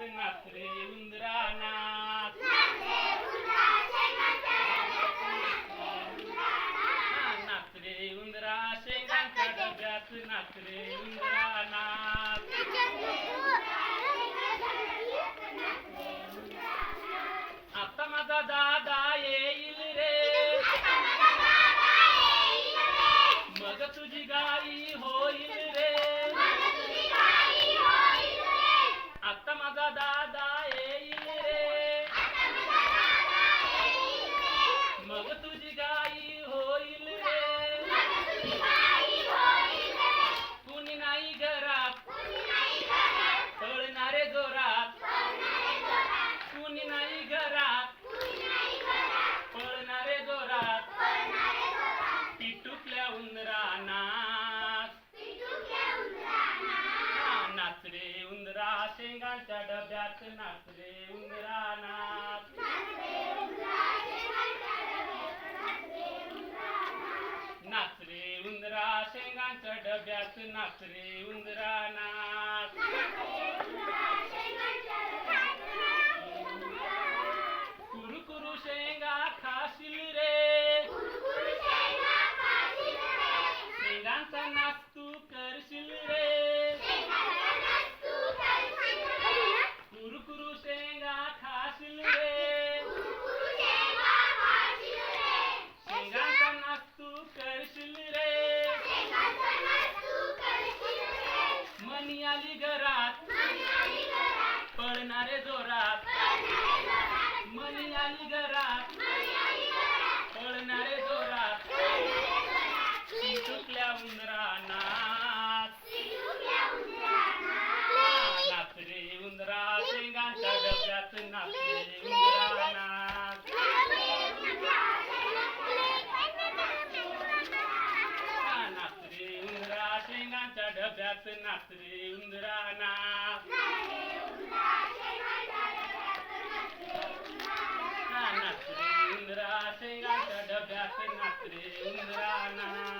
नाच रे उंदरा नाच हा, नाच रे उंदरा शेंगांच्या डब्यात नाच रे उंदरा नाच उंदरा नाच नाच रे उंदरा शेंगांच्या डब्यात नाच रे उंदरा नाच नाच रे उंदरा शेंगांच्या डब्यात नाच रे उंदरा पळणारे जोरात. मनी आली घरात. पळणारे जोरात. चुकल्या उंदरा नाच रे उंदरा शेंगांच्या डब्यात नाचरे उंदरा उंदरा शेंगांच्या डब्यात नाचरे रे रे उंदरा